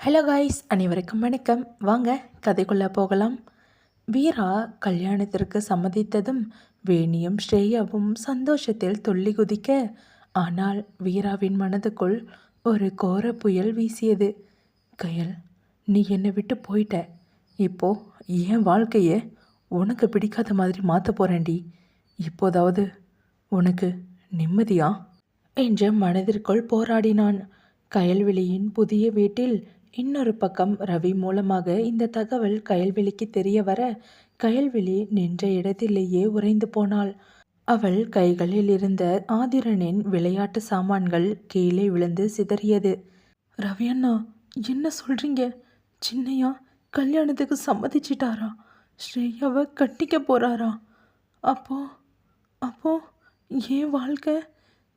Hello guys அனைவருக்கும் வணக்கம். வாங்க கதைக்குள்ளே போகலாம். வீரா கல்யாணத்திற்கு சம்மதித்ததும் வேணியும் ஸ்ரேயாவும் சந்தோஷத்தில் துள்ளி குதிக்க ஆனால் வீராவின் மனதுக்குள் ஒரு கோர புயல் வீசியது. கயல் நீ என்னை விட்டு போயிட்ட. இப்போ என் வாழ்க்கையை உனக்கு பிடிக்காத மாதிரி மாற்ற போகிறேன்டி இப்போதாவது உனக்கு நிம்மதியா? என்று மனதிற்குள் போராடினான். கயல்வெளியின் புதிய வீட்டில் இன்னொரு பக்கம் ரவி மூலமாக இந்த தகவல் கயல்விழிக்கு தெரிய வர கயல்விழி நின்ற இடத்திலேயே உறைந்து போனாள். அவள் கைகளில் இருந்த ஆதிரனின் விளையாட்டு சாமான்கள் கீழே விழுந்து சிதறியது. ரவி அண்ணா என்ன சொல்றீங்க? சின்னையா கல்யாணத்துக்கு சம்மதிச்சிட்டாரா? ஸ்ரேயாவை கட்டிக்க போறாரா? அப்போ அப்போ என் வாழ்க்கை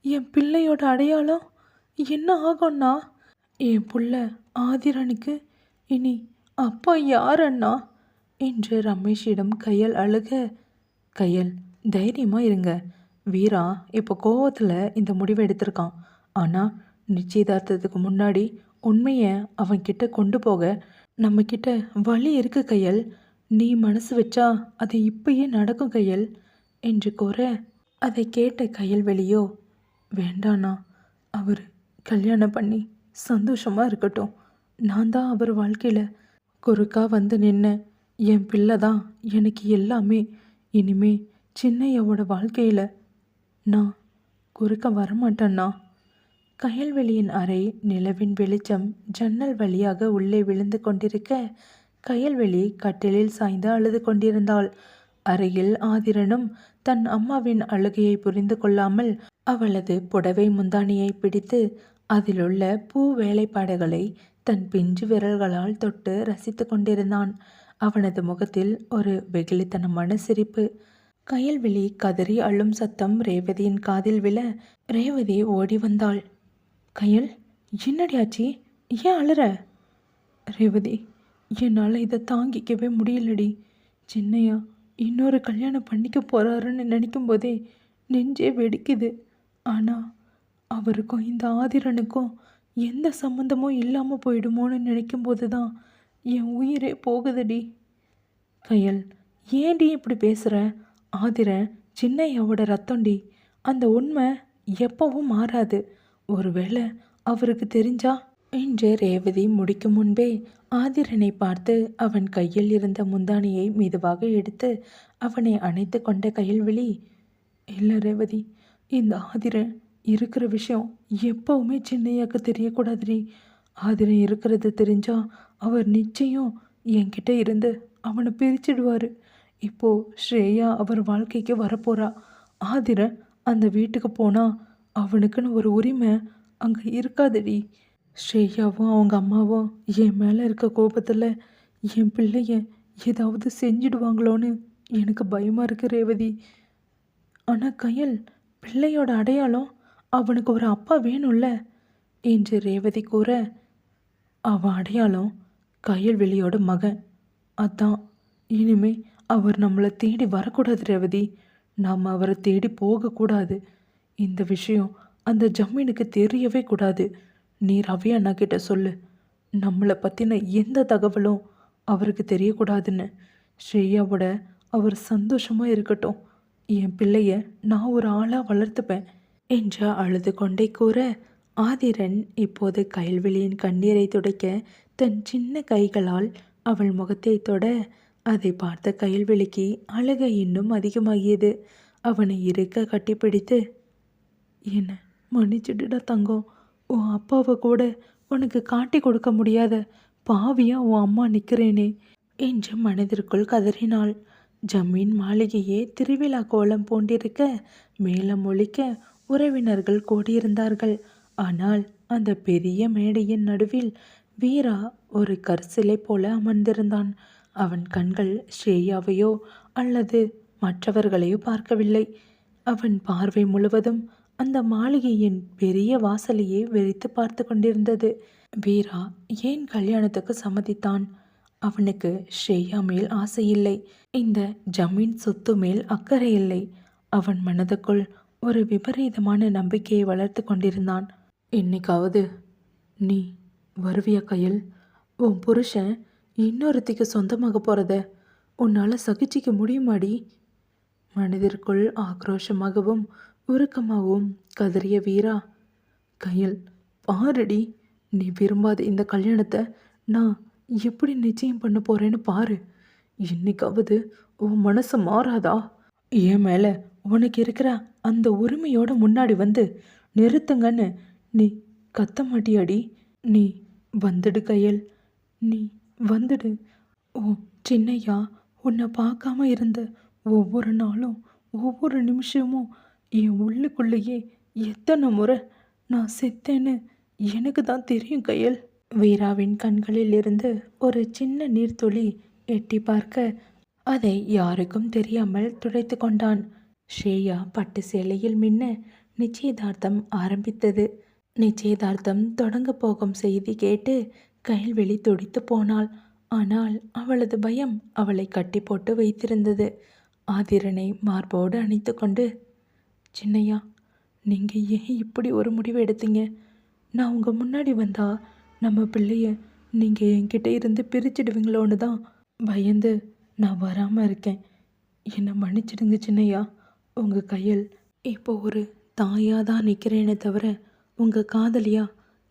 என் பிள்ளையோட அடையாளம் என்ன ஆகும்னா என் புள்ள ஆதிரனுக்கு இனி அப்பா யார் அண்ணா என்று ரமேஷிடம் கையல் அழுக கையல் தைரியமாக இருங்க. வீரா இப்போ கோவத்தில் இந்த முடிவை எடுத்திருக்கான். ஆனால் நிச்சயதார்த்தத்துக்கு முன்னாடி உண்மையை அவன்கிட்ட கொண்டு போக. நம்மக்கிட்ட வழி இருக்கு கையல். நீ மனசு வச்சா அது இப்பயே நடக்கும் கையல் என்று கூற அதை கேட்ட கையல் வெளியோ வேண்டாண்ணா. அவர் கல்யாணம் பண்ணி சந்தோஷமாக இருக்கட்டும். நான் தான் அவர் வாழ்க்கையில் குறுக்கா வந்து நின்ன. என் பிள்ளை தான் எனக்கு எல்லாமே. இனிமே சின்னையோட வாழ்க்கையில் நான் குறுக்க வரமாட்டேன்னா? கயல்வெளியின் அறை நிலவின் வெளிச்சம் ஜன்னல் வழியாக உள்ளே விழுந்து கொண்டிருக்க கயல்வெளி கட்டிலில் சாய்ந்து அழுது கொண்டிருந்தாள். அறையில் ஆதிரனும் தன் அம்மாவின் அழுகையை புரிந்து கொள்ளாமல் அவளது புடவை முந்தானியை பிடித்து அதிலுள்ள பூ வேலைப்பாடுகளை தன் பிஞ்சு விரல்களால் தொட்டு ரசித்து கொண்டிருந்தான். அவனது முகத்தில் ஒரு வெகுளித்தனமான சிரிப்பு கயல்விழி கதறி அள்ளும் சத்தம் ரேவதியின் காதில் விழ ரேவதி ஓடி வந்தாள். கயல் என்னடியாச்சி ஏன் அழுற? ரேவதி என்னால் இதை தாங்கிக்கவே முடியலடி. சின்னையா இன்னொரு கல்யாணம் பண்ணிக்க போகிறாருன்னு நினைக்கும் போதே நெஞ்சே வெடிக்குது. ஆனால் அவருக்கும் இந்த ஆதிரனுக்கும் எந்த சம்மந்தமும் இல்லாமல் போயிடுமோன்னு நினைக்கும் போது தான் என் உயிரே போகுதுடி. கயல் ஏன்டி இப்படி பேசுகிற ஆதிரன் சின்னையாவோட ரத்தம்டி. அந்த உண்மை எப்பவும் மாறாது. ஒருவேளை அவருக்கு தெரிஞ்சா? என்று ரேவதி முடிக்கும் முன்பே ஆதிரனை பார்த்து அவன் கையில் இருந்த முந்தானியை மெதுவாக எடுத்து அவனை அணைத்து கொண்ட கையல்விழி இல்லை ரேவதி இந்த ஆதிரன் இருக்கிற விஷயம் எப்பவுமே சின்னையாக்கு தெரியக்கூடாதுடி. ஆதிரன் இருக்கிறது தெரிஞ்சா அவர் நிச்சயம் என்கிட்ட இருந்து அவனை பிரிச்சிடுவார். இப்போது ஸ்ரேயா அவர் வாழ்க்கைக்கு வரப்போகிறா ஆதிரன் அந்த வீட்டுக்கு போனால் அவனுக்குன்னு ஒரு உரிமை அங்கே இருக்காதுடி. ஸ்ரேயாவும் அவங்க அம்மாவும் என் மேலே இருக்க கோபத்தில் என் பிள்ளைய ஏதாவது செஞ்சிடுவாங்களோன்னு எனக்கு பயமாக இருக்குது ரேவதி. ஆனால் கையல் பிள்ளையோட அடையாளம் அவனுக்கு ஒரு அப்பா வேணும்ல? என்று ரேவதி கூற அவன் அடையாளம் கையல்வெளியோட மகன். அதான் இனிமே அவர் நம்மளை தேடி வரக்கூடாது ரேவதி. நாம் அவரை தேடி போகக்கூடாது. இந்த விஷயம் அந்த ஜம்மீனுக்கு தெரியவே கூடாது. நீ ரவி அண்ணா கிட்ட சொல்லு. நம்மளை பற்றின எந்த தகவலும் அவருக்கு தெரியக்கூடாதுன்னு. ஸ்ரேயாவோட அவர் சந்தோஷமாக இருக்கட்டும். என் பிள்ளைய நான் ஒரு ஆளாக வளர்த்துப்பேன். என்று அழுது கொண்டே கூற ஆதிரன் இப்போது கயல்விழியின் கண்ணீரை துடைக்க தன் சின்ன கைகளால் அவள் முகத்தை தொட அதை பார்த்த கயல்வெளிக்கு அழுகை இன்னும் அதிகமாகியது. அவனை இருக்க கட்டிப்பிடித்து என்ன மன்னிச்சிடுடா தங்கம் உன் அப்பாவை கூட உனக்கு காட்டி கொடுக்க முடியாத பாவியா உன் அம்மா நிற்கிறேனே என்று மனதிற்குள் கதறினாள். ஜமீன் மாளிகையே திருவிழா கோலம் போண்டிருக்க மேலம் ஒழிக்க உறவினர்கள் கூடியிருந்தார்கள். ஆனால் அந்த பெரிய மேடையின் நடுவில் வீரா ஒரு கற்சிலை போல அமர்ந்திருந்தான். அவன் கண்கள் ஸ்ரேயாவையோ அல்லது மற்றவர்களையோ பார்க்கவில்லை. அவன் பார்வை முழுவதும் அந்த மாளிகையின் பெரிய வாசலையே வெறித்து பார்த்து கொண்டிருந்தது. வீரா ஏன் கல்யாணத்துக்கு சம்மதித்தான்? அவனுக்கு ஸ்ரேயா மேல் ஆசை இல்லை இந்த ஜமீன் சொத்து மேல் அக்கறை இல்லை. அவன் மனதுக்குள் ஒரு விபரீதமான நம்பிக்கையை வளர்த்து கொண்டிருந்தான். என்னைக்காவது நீ வருவியா கையில்? உன் புருஷன் இன்னொருத்திக்கு சொந்தமாக போகிறத உன்னால் சகிச்சிக்க முடியுமாடி? மனதிற்குள் ஆக்ரோஷமாகவும் உருக்கமாகவும் கதறிய வீரா. கையில் பாருடி. நீ விரும்பாத இந்த கல்யாணத்தை நான் எப்படி நிச்சயம் பண்ண போகிறேன்னு பாரு. இன்னைக்காவது உன் மனசு மாறாதா? என் மேலே உனக்கு இருக்கிற அந்த உரிமையோட முன்னாடி வந்து நிறுத்துங்கன்னு நீ கத்த மாட்டியாடி? நீ வந்துடு கையல். நீ வந்துடு. ஓ சின்னையா உன்னை பார்க்காம இருந்த ஒவ்வொரு நாளும் ஒவ்வொரு நிமிஷமும் என் உள்ளுக்குள்ளேயே எத்தனை முறை நான் செத்தேன்னு எனக்கு தான் தெரியும் கையல். வீராவின் கண்களில் இருந்து ஒரு சின்ன நீர்த்துளி எட்டி பார்க்க அதை யாருக்கும் தெரியாமல் துடைத்து கொண்டான். ஸ்ரேயா பட்டு சேலையில் மின்ன நிச்சயதார்த்தம் ஆரம்பித்தது. நிச்சயதார்த்தம் தொடங்க போகும் செய்தி கேட்டு கைல்வெளி துடித்து போனாள். ஆனால் அவளது பயம் அவளை கட்டி போட்டு வைத்திருந்தது. ஆதிரனை மார்போடு அணைத்து கொண்டு சின்னையா நீங்கள் ஏன் இப்படி ஒரு முடிவு எடுத்தீங்க? நான் உங்கள் முன்னாடி வந்தா நம்ம பிள்ளைய நீங்கள் என்கிட்ட இருந்து பிரிச்சிடுவீங்களோன்னு தான் பயந்து நான் வராமல் இருக்கேன். என்னை மன்னிச்சிடுங்க சின்னையா. உங்கள் கையில் இப்போ ஒரு தாயாக தான் நிற்கிறேனே தவிர உங்கள் காதலியா?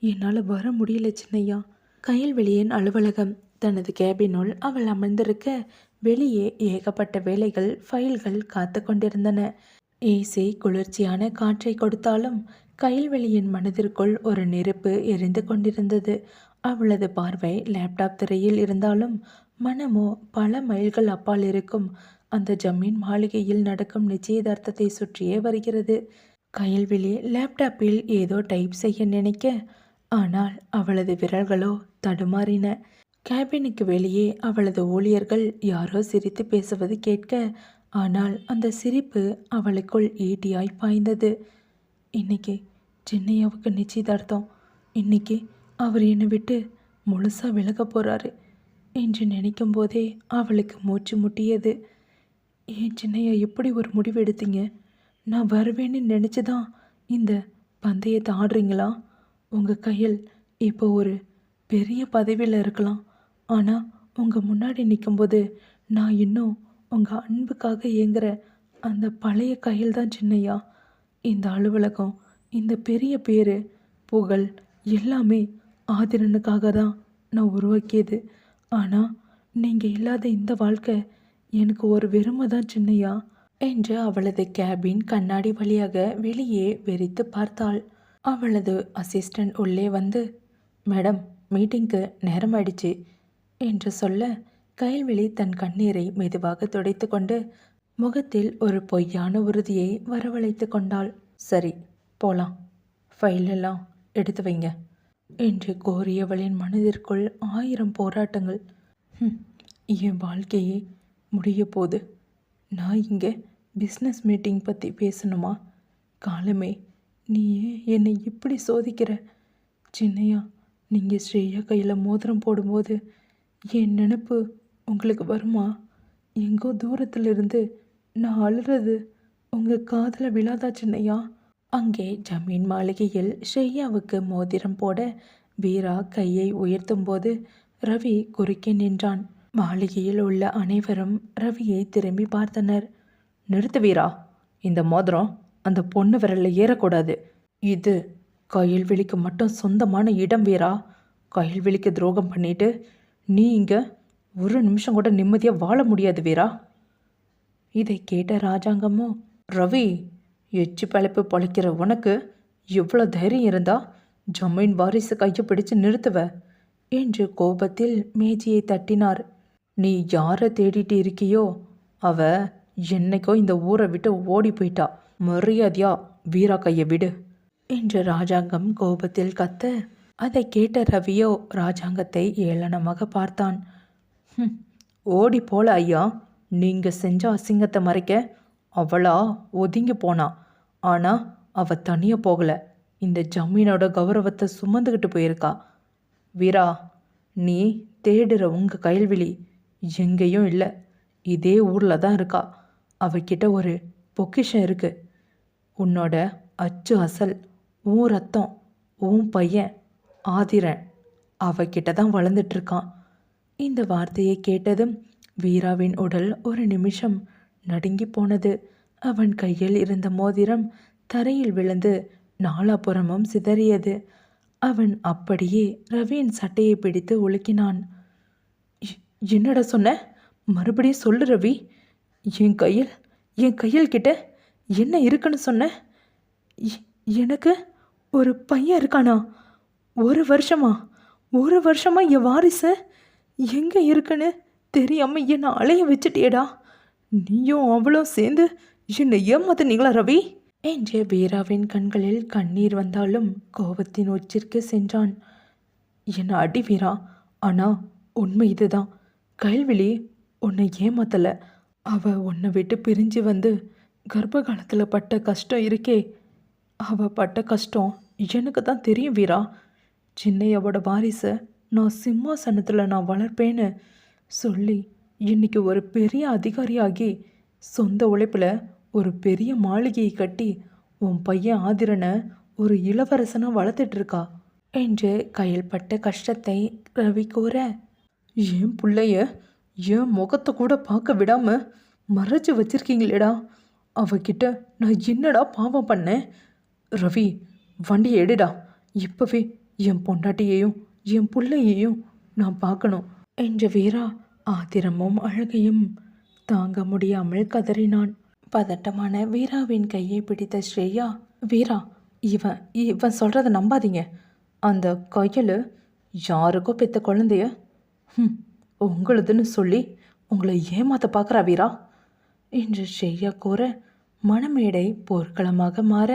என்னால் வர முடியல சின்னையா. கயல்வெளியின் அலுவலகம். தனது கேபினுள் அவள் அமர்ந்திருக்க வெளியே ஏகப்பட்ட வேலைகள் ஃபைல்கள் காத்து கொண்டிருந்தன. ஏசி குளிர்ச்சியான காற்றை கொடுத்தாலும் கயல்வெளியின் மனதிற்குள் ஒரு நெருப்பு எரிந்து கொண்டிருந்தது. அவளது பார்வை லேப்டாப் திரையில் இருந்தாலும் மனமோ பல மைல்கள் அப்பால் இருக்கும். அந்த ஜமீன் மாளிகையில் நடக்கும் நிச்சயதார்த்தத்தை சுற்றியே வருகிறது. கயல்விழி லேப்டாப்பில் ஏதோ டைப் செய்ய நினைக்க ஆனால் அவளது விரல்களோ தடுமாறின. கேபினுக்கு வெளியே அவளது ஊழியர்கள் யாரோ சிரித்து பேசுவது கேட்க ஆனால் அந்த சிரிப்பு அவளுக்குள் ஈட்டியாய் பாய்ந்தது. இன்னைக்கு சென்னையாவுக்கு நிச்சயதார்த்தம். இன்னைக்கு அவர் என்னை விட்டு முழுசாக விலக போகிறாரு என்று நினைக்கும் போதே அவளுக்கு மூச்சு முட்டியது. ஏன் சின்னையா எப்படி ஒரு முடிவு எடுத்தீங்க? நான் வருவேன்னு நினச்சி தான் இந்த பந்தயத்தை ஆடுறீங்களா? உங்கள் கையில் இப்போ ஒரு பெரிய பதவியில் இருக்கலாம். ஆனால் உங்கள் முன்னாடி நிற்கும்போது நான் இன்னும் உங்கள் அன்புக்காக இயங்குற அந்த பழைய கையில் தான் சின்னையா. இந்த அலுவலகம் இந்த பெரிய பேர் புகழ் எல்லாமே ஆதிரனுக்காக தான் நான் உருவாக்கியது. ஆனால் நீங்கள் இல்லாத இந்த வாழ்க்கை எனக்கு ஒரு வெறுமை தான் சின்னையா என்று அவளது கேபின் கண்ணாடி வழியாக வெளியே வெறித்து பார்த்தாள். அவளது அசிஸ்டன்ட் உள்ளே வந்து மேடம் மீட்டிங்க்கு நேரம் ஆயிடுச்சு என்று சொல்ல கைல்வெளி தன் கண்ணீரை மெதுவாக துடைத்து கொண்டு முகத்தில் ஒரு பொய்யான உறுதியை வரவழைத்து கொண்டாள். சரி போலாம். ஃபைலெல்லாம் எடுத்து வைங்க என்று கோரியவளின் மனதிற்குள் ஆயிரம் போராட்டங்கள். என் வாழ்க்கையே முடிய போது நான் இங்கே பிஸ்னஸ் மீட்டிங் பற்றி பேசணுமா? காலமே நீ ஏன் என்னை இப்படி சோதிக்கிற? சின்னையா நீங்கள் ஸ்ரேயா கையில் மோதிரம் போடும்போது என் நினப்பு உங்களுக்கு வருமா? எங்கோ தூரத்தில் இருந்து நான் அழுறது உங்கள் காதில் விழாதா சின்னையா? அங்கே ஜமீன் மாளிகையில் ஷெய்யாவுக்கு மோதிரம் போட வீரா கையை உயர்த்தும்போது ரவி குறுக்கே நின்றான். மாளிகையில் உள்ள அனைவரும் ரவியை திரும்பி பார்த்தனர். நிறுத்து வீரா இந்த மோதிரம் அந்த பொண்ணு விரலில் ஏறக்கூடாது. இது கயல்வெளிக்கு மட்டும் சொந்தமான இடம் வீரா. கயல்வெளிக்கு துரோகம் பண்ணிட்டு நீ இங்கே ஒரு நிமிஷம் கூட நிம்மதியாக வாழ முடியாது வீரா. இதை கேட்ட ராஜாங்கமோ ரவி எச்சு பழப்பு பொழைக்கிற உனக்கு எவ்வளோ தைரியம் இருந்தா ஜமீன் வாரிசு கையை பிடிச்சு நிறுத்துவ என்று கோபத்தில் மேஜையை தட்டினார் நீ யாரை தேடிட்டு இருக்கியோ அவ என்னைக்கோ இந்த ஊரை விட்டு ஓடி போயிட்டா. மரியாதையா வீரா கையை விடு. என்று ராஜாங்கம் கோபத்தில் கத்த அதை கேட்ட ரவியோ ராஜாங்கத்தை ஏளனமாக பார்த்தான். ஓடி போல ஐயா. நீங்க செஞ்ச அசிங்கத்தை மறைக்க அவளா ஒதுங்கி போனா. ஆனா அவ தனியா போகல. இந்த ஜமீனோட கௌரவத்தை சுமந்துக்கிட்டு போயிருக்கா. வீரா நீ தேடுற உங்க கைல்விழி எங்கேயும் இல்லை. இதே ஊரில் தான் இருக்கா. அவகிட்ட ஒரு பொக்கிஷம் இருக்குது உன்னோட அச்சு அசல் உன் ரத்தம் உன் பையன் ஆதிரன் அவகிட்ட தான் வளர்ந்துட்டு இருக்கான். இந்த வார்த்தையை கேட்டதும் வீராவின் உடல் ஒரு நிமிஷம் நடுங்கி போனது. அவன் கையில் இருந்த மோதிரம் தரையில் விழுந்து நாலாபுறமும் சிதறியது. அவன் அப்படியே ரவியின் சட்டையை பிடித்து உலுக்கினான். என்னடா சொன்ன? மறுபடியும் சொல்லு ரவி. என் கையில் என் கையில் கிட்ட என்ன இருக்குன்னு சொன்ன? எனக்கு ஒரு பையன் இருக்கானா? ஒரு வருஷமா? ஒரு வருஷமா என் வாரிசு எங்கே இருக்குன்னு தெரியாமல் என்னை அலைய வச்சுட்டியேடா. நீயும் அவளும் சேர்ந்து என்னை ஏமாத்தினீங்களா ரவி? என்று வீராவின் கண்களில் கண்ணீர் வந்தாலும் கோபத்தின் உச்சிற்கு சென்றான். என்னை அடி வீரா? ஆனால் உண்மை இதுதான். கைல்விழி உன்னை ஏமாத்தலை. அவ உன்னை விட்டு பிரிஞ்சு வந்து கர்ப்ப காலத்தில் பட்ட கஷ்டம் இருக்கே. அவ பட்ட கஷ்டம் எனக்கு தான் தெரியும் வீரா. சின்னையோட வாரிசை நான் சிம்மாசனத்தில் நான் வளர்ப்பேன்னு சொல்லி இன்னைக்கு ஒரு பெரிய அதிகாரியாகி சொந்த உழைப்பில் ஒரு பெரிய மாளிகையை கட்டி உன் பையன் ஆதிரனை ஒரு இளவரசனாக வளர்த்துட்ருக்கா என்று கையில் பட்ட கஷ்டத்தை ரவி கூற என் பிள்ளைய என் முகத்தை கூட பார்க்க விடாமல் மறைச்சி வச்சிருக்கீங்களேடா. அவகிட்ட நான் என்னடா பாவம் பண்ணேன்? ரவி வண்டியை எடுடா. இப்போவே என் பொண்டாட்டியையும் என் பிள்ளையையும் நான் பார்க்கணும் என்ற வீரா ஆத்திரமும் அழகையும் தாங்க முடியாமல் கதறினான். பதட்டமான வீராவின் கையை பிடித்த ஸ்ரேயா வீரா இவன் இவன் சொல்கிறத நம்பாதீங்க. அந்த கையில் யாருக்கோ பெற்ற குழந்தைய உங்களுதுன்னு சொல்லி உங்களை ஏமாத்த பார்க்குறா வீரா? என்று ஷேயா கூற மணமேடை போர்க்களமாக மாற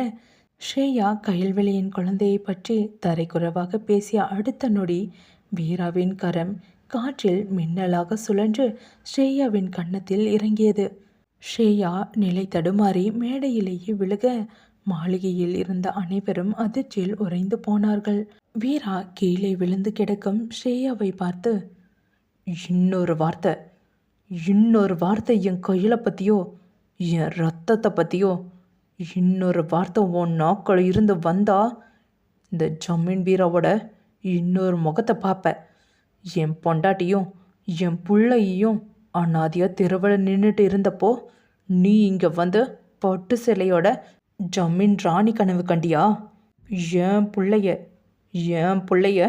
ஷேயா கயல்வெளியின் குழந்தையை பற்றி தரைக்குறைவாக பேசிய அடுத்த நொடி வீராவின் கரம் காற்றில் மின்னலாக சுழன்று ஸ்ரேயாவின் கன்னத்தில் இறங்கியது. ஷேயா நிலை தடுமாறி மேடையிலேயே விழுக மாளிகையில் இருந்த அனைவரும் அதிர்ச்சியில் உறைந்து போனார்கள். வீரா கீழே விழுந்து கிடக்கும் ஸ்ரேயாவை பார்த்து இன்னொரு வார்த்தை. இன்னொரு வார்த்தை என் கையில் பற்றியோ என் ரத்தத்தை பற்றியோ இன்னொரு வார்த்தை உன் நாக்கள் இருந்து வந்தா இந்த ஜமீன் பீராவோட இன்னொரு முகத்தை பார்ப்பேன் என் பொண்டாட்டியும் என் பிள்ளையையும் அனாதியாக தெருவில் நின்றுட்டு இருந்தப்போ நீ இங்கே வந்து பட்டு சிலையோட ஜமீன் ராணி கனவு கண்டியா? என் பிள்ளைய என் பிள்ளைய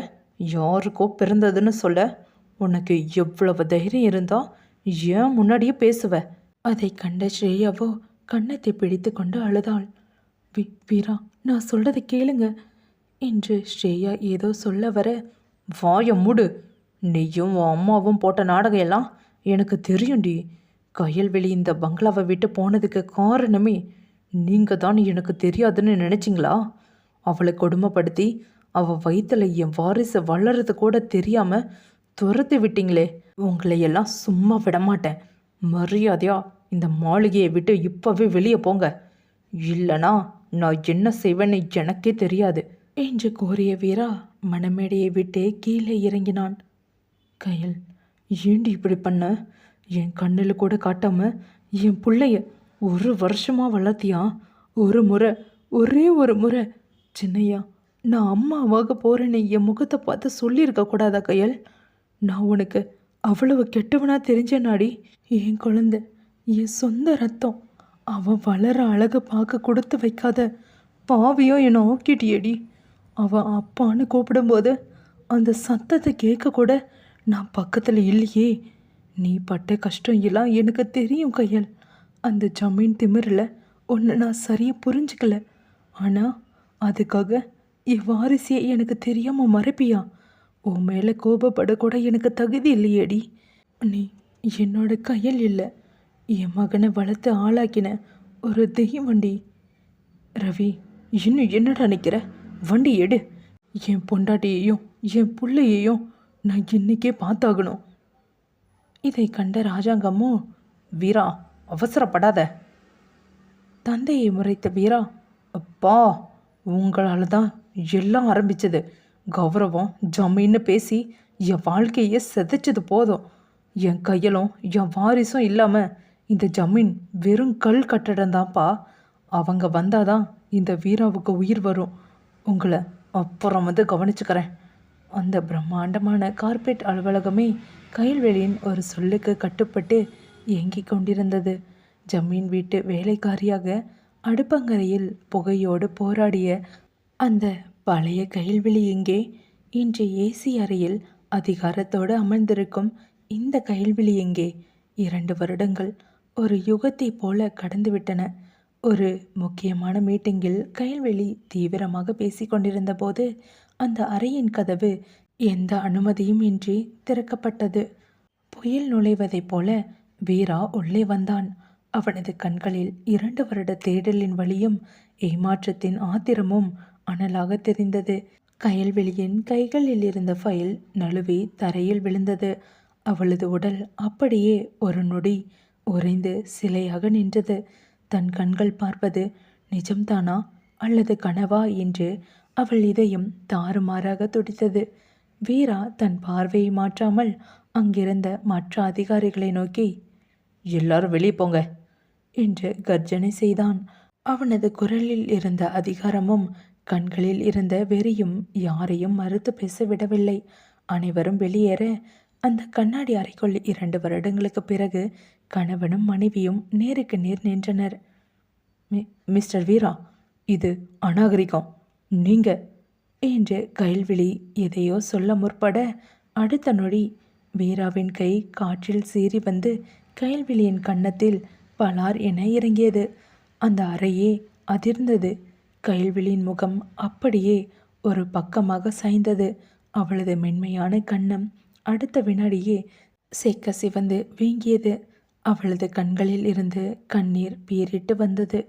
யாருக்கோ பிறந்ததுன்னு சொல்ல உனக்கு எவ்வளவு தைரியம் இருந்தால் ஏன் முன்னாடியே பேசுவ? அதை கண்ட ஸ்ரேயாவோ கன்னத்தை பிடித்து கொண்டு அழுதாள். வி வீரா நான் சொல்றதை கேளுங்க. என்று ஸ்ரேயா ஏதோ சொல்ல வர வாய மூடு. நீயும் உன் அம்மாவும் போட்ட நாடகம் எல்லாம் எனக்கு தெரியும்டி. கயல்வெளி இந்த பங்களாவை விட்டு போனதுக்கு காரணமே நீங்கள் தான் எனக்கு தெரியாதுன்னு நினச்சிங்களா? அவளை கொடுமைப்படுத்தி அவள் வயிற்றில் என் வாரிசு வளர்றது கூட தெரியாமல் துரத்தி விட்டீங்களே. உங்களை எல்லாம் சும்மா விடமாட்டேன். மரியாதையா இந்த மாளிகையை விட்டு இப்போவே வெளியே போங்க. இல்லைனா நான் என்ன செய்வேன்னு எனக்கே தெரியாது. என்று கோரிய வீரா மணமேடையை விட்டு கீழே இறங்கினான். கயல் ஏண்டி இப்படி பண்ண? என் கண்ணில் கூட காட்டாம என் பிள்ளைய ஒரு வருஷமாக வளர்த்தியா? ஒரு முறை ஒரே ஒரு முறை. சின்னையா நான் அம்மாவாக போகிறேன்னு என் முகத்தை பார்த்து சொல்லியிருக்க கூடாதா கயல்? நான் உனக்கு அவ்வளவு கெட்டவனா தெரிஞ்சேனாடி. என் குழந்தை என் சொந்த ரத்தம். அவன் வளர அழகை பார்க்க கொடுத்து வைக்காத பாவியோ என்னை ஆக்கிட்டியடி. அவன் அப்பான்னு கூப்பிடும்போது அந்த சத்தத்தை கேட்கக்கூட நான் பக்கத்தில் இல்லையே. நீ பட்ட கஷ்டம் எல்லாம் எனக்கு தெரியும் கையல். அந்த ஜமீன் திமிரில் ஒன்று நான் சரியாக புரிஞ்சுக்கல. ஆனால் அதுக்காக என் வாரிசியை எனக்கு தெரியாமல் மறைப்பியா? உன் மேலே கோபப்பட கூட எனக்கு தகுதி இல்லையேடி. நீ என்னோட கையில் இல்லை. என் மகனை வளர்த்து ஆளாக்கின ஒரு தெய்வண்டி. ரவி இன்னும் என்னடா நிற்கிற வண்டி எடு. என் பொண்டாட்டியையும் என் பிள்ளையையும் நான் இன்றைக்கே பார்த்தாகணும். இதை கண்ட ராஜாங்கம்மோ வீரா அவசரப்படாத. தந்தையை முறைத்த வீரா அப்பா உங்களால் தான் எல்லாம் ஆரம்பிச்சது. கௌரவம் ஜமீன்னு பேசி என் வாழ்க்கையை செதைச்சது போதும். என் கையிலும் என் வாரிசும் இல்லாமல் இந்த ஜமீன் வெறும் கல் கட்டடம்தான்ப்பா. அவங்க அவங்க வந்தாதான் இந்த வீராவுக்கு உயிர் வரும். உங்களை அப்புறம் வந்து கவனிச்சுக்கிறேன். அந்த பிரம்மாண்டமான கார்ப்பரேட் அலுவலகமே கைல்வெளியின் ஒரு சொல்லுக்கு கட்டுப்பட்டு இயங்கிக் கொண்டிருந்தது. ஜமீன் வீட்டு வேலைக்காரியாக அடுப்பங்கரையில் புகையோடு போராடிய அந்த பழைய கைல்வெளி எங்கே? இன்று ஏசி அறையில் அதிகாரத்தோடு அமர்ந்திருக்கும் இந்த கைல்வெளி எங்கே? இரண்டு வருடங்கள் ஒரு யுகத்தைப் போல கடந்துவிட்டன. ஒரு முக்கியமான மீட்டிங்கில் கைல்வெளி தீவிரமாக பேசிக்கொண்டிருந்த போது அந்த அறையின் கதவு எந்த அனுமதியும் இன்றி திறக்கப்பட்டது. புயல் நுழைவதைப் போல வீரா உள்ளே வந்தான். அவனது கண்களில் இரண்டு வருட தேடலின் வழியும் ஏமாற்றத்தின் ஆத்திரமும் அனலாக தெரிந்தது. கயல்வெளியின் கைகளில் இருந்த ஃபைல் நழுவி தரையில் விழுந்தது. அவளது உடல் அப்படியே ஒரு நொடி உறைந்து சிலையாக நின்றது. தன் கண்கள் பார்ப்பது நிஜம்தானா அல்லது கனவா என்று அவள் இதயம் தாறுமாறாக துடித்தது. வீரா தன் பார்வையை மாற்றாமல் அங்கிருந்த மற்ற அதிகாரிகளை நோக்கி எல்லாரும் வெளியே போங்க என்று கர்ஜனை செய்தான். அவனது குரலில் இருந்த அதிகாரமும் கண்களில் இருந்த வெறியும் யாரையும் மறுத்து பேச விடவில்லை அனைவரும் வெளியேற அந்த கண்ணாடி அறைக்குள் இரண்டு வருடங்களுக்கு பிறகு கணவனும் மனைவியும் நேருக்கு நேர் நின்றனர். மி- மிஸ்டர் வீரா இது அநாகரிகம். நீங்க என்று கைல்விழி எதையோ சொல்ல முற்பட அடுத்த நொடி வீராவின் கை காற்றில் சீறி வந்து கைல்விழியின் கன்னத்தில் பலார் என இறங்கியது. அந்த அறையே அதிர்ந்தது. கைல்விழியின் முகம் அப்படியே ஒரு பக்கமாக சாய்ந்தது. அவளது மென்மையான கண்ணம் அடுத்த வினாடியே செக்க சிவந்து வீங்கியது. அவளது கண்களில் இருந்து கண்ணீர் பீரிட்டு வந்தது.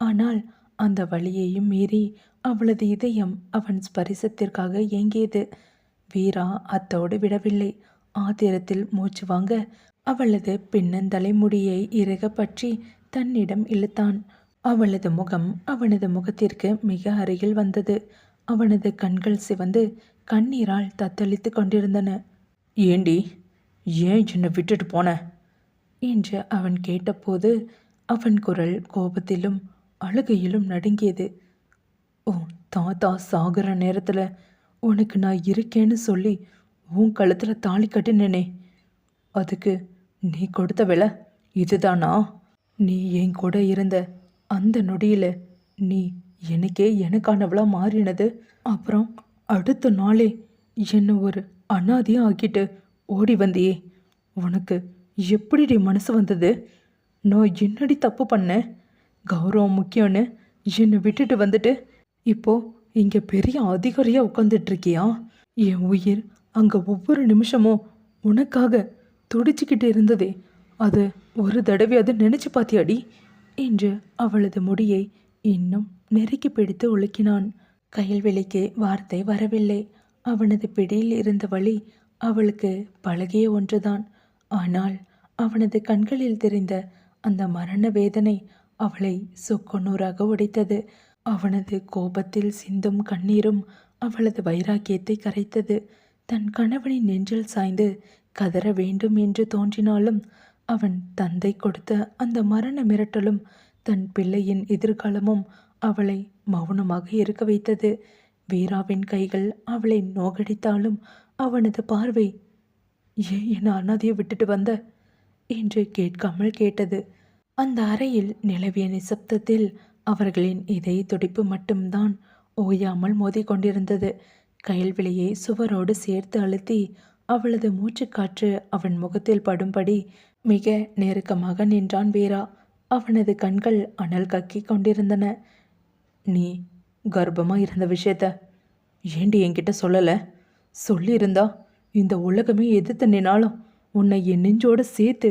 ஆனால் அந்த வழியையும் மீறி அவளது இதயம் அவன் ஸ்பரிசத்திற்காக ஏங்கியது. வீரா அத்தோடு விடவில்லை. ஆத்திரத்தில் மூச்சு வாங்க அவளது பின்னந்தலை முடியை இறுக பற்றி தன்னிடம் இழுத்தான். அவளது முகம் அவனது முகத்திற்கு மிக அருகில் வந்தது. அவனது கண்கள் சிவந்து கண்ணீரால் தத்தளித்து கொண்டிருந்தன. ஏண்டி ஏன் என்னை விட்டுட்டு போன? என்று அவன் கேட்டபோது அவன் குரல் கோபத்திலும் அழுகையிலும் நடுங்கியது. ஓ தாத்தா சாகுற நேரத்தில் உனக்கு நான் இருக்கேன்னு சொல்லி உன் கழுத்தில் தாலி கட்டினேனே. அதுக்கு நீ கொடுத்த விலை இதுதானா? நீ என் கூட இருந்த அந்த நொடியில் நீ எனக்கே எனக்கானவளாக மாறினது. அப்புறம் அடுத்த நாளே என்னை ஒரு அனாதையாக ஆக்கிட்டு ஓடி வந்தியே. உனக்கு எப்படிடி மனசு வந்தது? நான் என்னடி தப்பு பண்ணேன் கௌரவம் முக்கியம்னு என்னை விட்டுட்டு வந்துட்டு இப்போது இங்கே பெரிய அதிகாரியாக உட்காந்துட்ருக்கியா என் உயிர் அங்கே ஒவ்வொரு நிமிஷமும் உனக்காக துடிச்சிக்கிட்டு இருந்ததே. அது ஒரு தடவையாவது நினச்சி பார்த்தியாடி என்று அவளது முடியை இன்னும் நெருக்கி பிடித்து உலுக்கினான். கயல்வெளிக்கு வார்த்தை வரவில்லை. அவனது பிடியில் இருந்த வழி அவளுக்கு பழகிய ஒன்றுதான். ஆனால் அவனது கண்களில் தெரிந்த அந்த மரண வேதனை அவளை சொக்கொன்னூறாக உடைத்தது. அவனது கோபத்தில் சிந்தும் கண்ணீரும் அவளது வைராக்கியத்தை கரைத்தது. தன் கணவனின் நெஞ்சில் சாய்ந்து கதற வேண்டும் என்று தோன்றினாலும் அவன் தந்தை கொடுத்த அந்த மரண மிரட்டலும் தன் பிள்ளையின் எதிர்காலமும் அவளை மௌனமாக இருக்க வைத்தது. வீராவின் கைகள் அவளை நோகடித்தாலும் அவனது பார்வை ஏன் என்ன அனாதையை விட்டுட்டு வந்த? என்று கேட்காமல் கேட்டது. அந்த அறையில் நிலவிய நிசப்தத்தில் அவர்களின் இதய துடிப்பு மட்டும்தான் ஓயாமல் மோதிக்கொண்டிருந்தது. கயல்விழியை சுவரோடு சேர்த்து அழுத்தி அவளது மூச்சுக்காற்று அவன் முகத்தில் படும்படி மிக நெருக்கமாக நின்றான் வீரா. அவனது கண்கள் அனல் கக்கி கொண்டிருந்தன. நீ கர்ப்பமாக இருந்த விஷயத்த ஏண்டி என்கிட்ட சொல்லலை? சொல்லியிருந்தா இந்த உலகமே எதிர்த்து நின்னாலும் உன்னை என் நெஞ்சோட சேர்த்து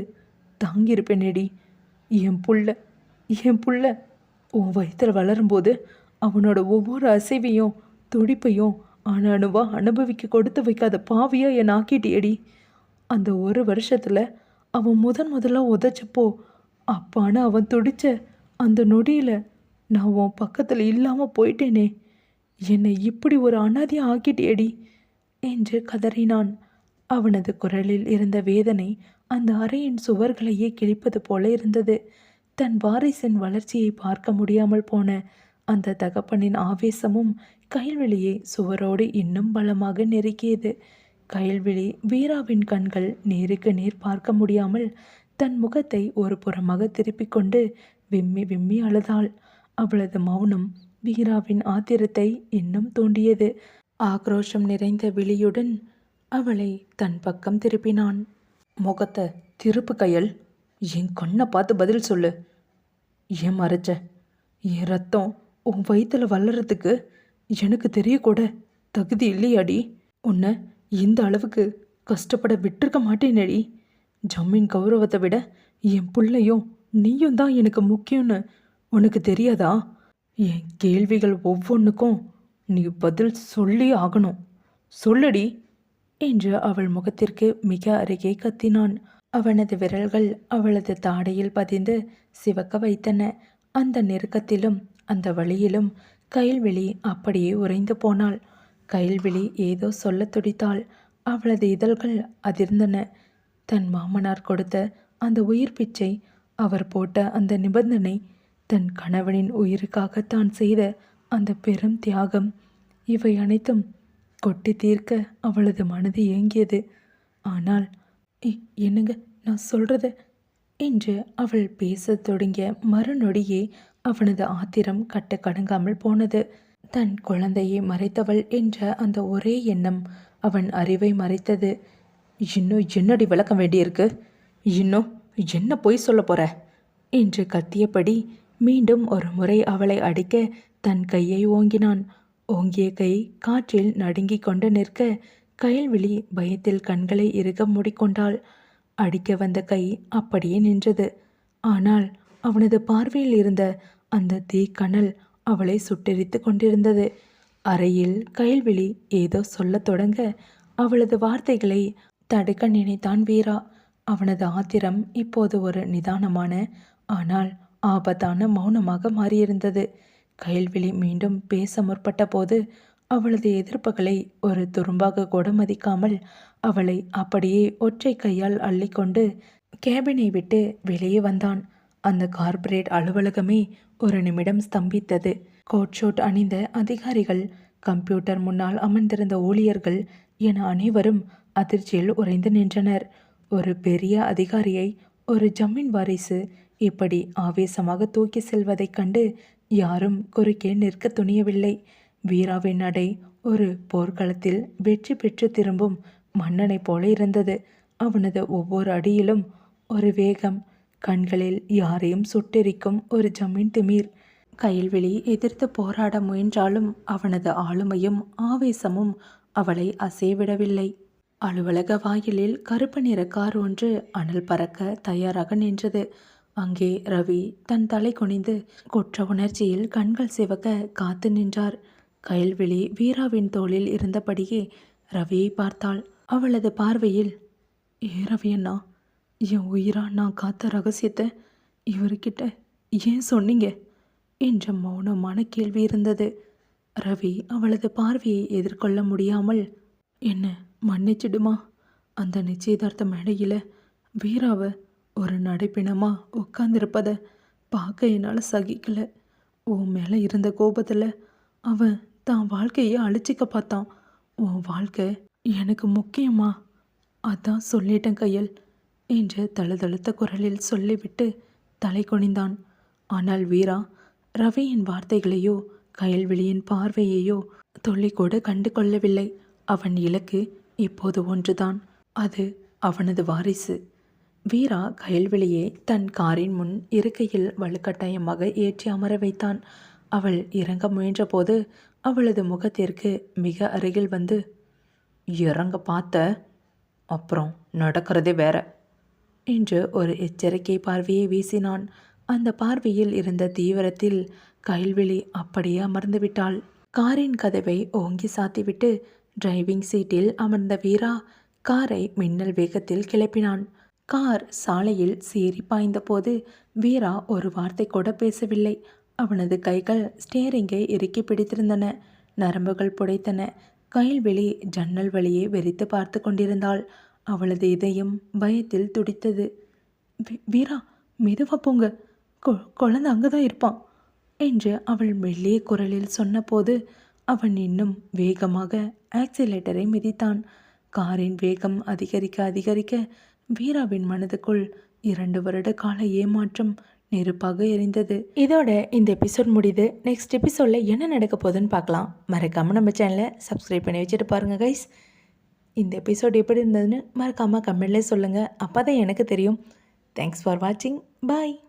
தாங்கியிருப்பேனேடி. என் புள்ள என் புள்ள. உன் வயிற்றில் வளரும்போது அவனோட ஒவ்வொரு அசைவையும் துடிப்பையும் ஆனால் அனுவா அனுபவிக்க கொடுத்து வைக்காத பாவியாக என் ஆக்கிட்டியடி. அந்த ஒரு வருஷத்தில் அவன் முதன் முதலாக உதைச்சப்போ அப்பான்னு அவன் துடிச்ச அந்த நொடியில் நான் உன் பக்கத்தில் இல்லாமல் போயிட்டேனே. என்னை இப்படி ஒரு அனாதியாக ஆக்கிட்டியடி என்று கதறினான். அவனது குரலில் இருந்த வேதனை அந்த அறையின் சுவர்களையே கிழிப்பது போல இருந்தது. தன் வாரிசின் வளர்ச்சியை பார்க்க முடியாமல் போன அந்த தகப்பனின் ஆவேசமும் கைல்வெளியை சுவரோடு இன்னும் பலமாக நெருக்கியது கயல்விழி வீராவின் கண்கள் நேருக்கு நேர் பார்க்க முடியாமல் தன் முகத்தை ஒரு புறமாக திருப்பிக் கொண்டு விம்மி விம்மி அழுதாள். அவளது மௌனம் வீராவின் ஆத்திரத்தை இன்னும் தூண்டியது. ஆக்ரோஷம் நிறைந்த விழியுடன் அவளை தன் பக்கம் திருப்பினான். முகத்தை திருப்பு கையல். என் கண்ணை பார்த்து பதில் சொல்லு. ஏன் மறைச்ச? என் ரத்தம் உன் வயிற்றில் வளர்றதுக்கு எனக்கு தெரியக்கூட. தகுதி இல்லையாடி. உன்னை இந்த அளவுக்கு கஷ்டப்பட விட்டிருக்க மாட்டேனடி. ஜமீன் கௌரவத்தை விட என் பிள்ளையும் நீயும் தான் எனக்கு முக்கியம்னு உனக்கு தெரியாதா? என் கேள்விகள் ஒவ்வொன்றுக்கும் நீ பதில் சொல்லி ஆகணும். சொல்லடி என்று அவள் முகத்திற்கு மிக அருகே கத்தினான். அவனது விரல்கள் அவளது தாடையில் பதிந்து சிவக்க வைத்தன. அந்த நெருக்கத்திலும் அந்த வழியிலும் கைல்விழி அப்படியே உறைந்து போனாள். கைல்விழி ஏதோ சொல்லத் துடித்தாள். அவளது இதழ்கள் அதிர்ந்தன. தன் மாமனார் கொடுத்த அந்த உயிர் பிச்சை அவர் போட்ட அந்த நிபந்தனை தன் கணவனின் உயிருக்காக தான் செய்த அந்த பெரும் தியாகம் இவை அனைத்தும் கொட்டி தீர்க்க அவளது மனது ஏங்கியது. ஆனால் என்னங்க நான் சொல்றது? என்று அவள் பேசத் தொடங்கிய மறுநொடியே அவனது ஆத்திரம் கட்டுக்கடங்காமல் போனது. தன் குழந்தையை மறைத்தவள் என்ற அந்த ஒரே எண்ணம் அவன் அறிவை மறைத்தது. இன்னும் என்னடி விளக்கம் வேண்டியிருக்கு? இன்னும் என்ன பொய் சொல்ல போற? என்று கத்தியபடி மீண்டும் ஒரு முறை அவளை அடிக்க தன் கையை ஓங்கினான். ஓங்கிய கை காற்றில் நடுங்கிக் கொண்டு நிற்க கயல்விழி பயத்தில் கண்களை இறுக மூடிக்கொண்டாள். அடிக்க வந்த கை அப்படியே நின்றது. ஆனால் அவனது பார்வையில் இருந்த அந்த தீக்கனல் அவளை சுட்டெரித்து கொண்டிருந்தது. அறையில் கைல்விழி ஏதோ சொல்லத் தொடங்க அவளது வார்த்தைகளை தடுக்க நினைத்தான் வீரா. அவனது ஆத்திரம் இப்போது ஒரு நிதானமான ஆனால் ஆபத்தான மௌனமாக மாறியிருந்தது. கைல்விழி மீண்டும் பேச முற்பட்ட போது அவளது எதிர்ப்புகளை ஒரு துரும்பாக கூட மதிக்காமல் அவளை அப்படியே ஒற்றை கையால் அள்ளிக்கொண்டு கேபினை விட்டு வெளியே வந்தான். அந்த கார்ப்பரேட் அலுவலகமே ஒரு நிமிடம் ஸ்தம்பித்தது. கோட்ஷூட் அணிந்த அதிகாரிகள் கம்ப்யூட்டர் முன்னால் அமர்ந்திருந்த ஊழியர்கள் என அனைவரும் அதிர்ச்சியில் உறைந்து நின்றனர். ஒரு பெரிய அதிகாரியை ஒரு ஜமீன் வாரிசு இப்படி ஆவேசமாக தூக்கி செல்வதைக் கண்டு யாரும் குறுக்கே நிற்க துணியவில்லை. வீராவின் நடை ஒரு போர்க்களத்தில் வெற்றி பெற்று திரும்பும் மன்னனைப் போல இருந்தது. அவனது ஒவ்வொரு அடியிலும் ஒரு வேகம் கண்களில் யாரையும் சுட்டெரிக்கும் ஒரு ஜமீன் திமிர். கயல்வெளி எதிர்த்து போராட முயன்றாலும் அவனது ஆளுமையும் ஆவேசமும் அவளை அசைவிடவில்லை. அலுவலக வாயிலில் கருப்பு நிற கார் ஒன்று அனல் பறக்க தயாராக நின்றது. அங்கே ரவி தன் தலை குனிந்து குற்ற உணர்ச்சியில் கண்கள் சிவக்க காத்து நின்றார். கயல்விழி வீராவின் தோளில் இருந்தபடியே ரவியை பார்த்தாள். அவளது பார்வையில் ஏ ரவி அண்ணா என் உயிரா நான் காத்த ரகசியத்தை இவர்கிட்ட ஏன் சொன்னீங்க? என்ற மௌனமான கேள்வி இருந்தது. ரவி அவளது பார்வையை எதிர்கொள்ள முடியாமல் என்ன மன்னிச்சிடுமா? அந்த நிச்சயதார்த்த மேடையில் வீராவை ஒரு நடைப்பிணமாக உட்காந்துருப்பதை பார்க்க என்னால் சகிக்கலை. உன் மேலே இருந்த கோபத்தில் அவன் தான் வாழ்க்கையை அழிச்சிக்க பார்த்தான். உன் வாழ்க்கை எனக்கு முக்கியமா? அதான் சொல்லிட்டேன் கையல். என்று தழுதழுத்த குரலில் சொல்லிவிட்டு தலை குனிந்தான். ஆனால் வீரா ரவியின் வார்த்தைகளையோ கயல்விழியின் பார்வையையோ துள்ளிக்கூட கண்டு கொள்ளவில்லை அவன் இலக்கு இப்போது ஒன்றுதான். அது அவனது வாரிசு. வீரா கயல்விழியை தன் காரின் முன் இருக்கையில் வலுக்கட்டாயமாக ஏற்றி அமர வைத்தான். அவள் இறங்க முயன்றபோது அவளது முகத்திற்கு மிக அருகில் வந்து இறங்க பார்த்த? அப்புறம் நடக்கிறதே வேற. என்று ஒரு எச்சரிக்கை பார்வையை வீசினான். அந்த பார்வையில் இருந்த தீவிரத்தில் கைல்விழி அப்படியே அமர்ந்துவிட்டாள் காரின் கதவை ஓங்கி சாத்திவிட்டு டிரைவிங் சீட்டில் அமர்ந்த வீரா காரை மின்னல் வேகத்தில் கிளப்பினான். கார் சாலையில் சீறி பாய்ந்தபோது வீரா ஒரு வார்த்தை கூட பேசவில்லை. அவனது கைகள் ஸ்டேரிங்கை இறுக்கி பிடித்திருந்தன. நரம்புகள் புடைத்தன. கைல்வெளி ஜன்னல் வழியே வெறித்து பார்த்து கொண்டிருந்தாள். அவளது இதயம் பயத்தில் துடித்தது. "வீ- வீரா மெதுவா போங்க. கொ- குழந்தை அங்கே தான் இருப்பான் என்று அவள் மெல்லிய குரலில் சொன்னபோது அவன் இன்னும் வேகமாக ஆக்சிலேட்டரை மிதித்தான். காரின் வேகம் அதிகரிக்க அதிகரிக்க வீராவின் மனதுக்குள் இரண்டு வருட கால ஏமாற்றம் நெருப்பாக எரிந்தது. இதோட இந்த எபிசோட் முடியுது நெக்ஸ்ட் எபிசோடில் என்ன நடக்க போகுதுன்னு பார்க்கலாம். மறக்காமல் நம்ம சேனலை சப்ஸ்கிரைப் பண்ணி வச்சுட்டு பாருங்கள் கைஸ் இந்த எபிசோட் எப்படி இருந்ததுன்னு மறக்காமல் கமெண்ட்லேயே சொல்லுங்கள் அப்போ தான் எனக்கு தெரியும். தேங்க்ஸ் ஃபார் வாட்சிங் பாய்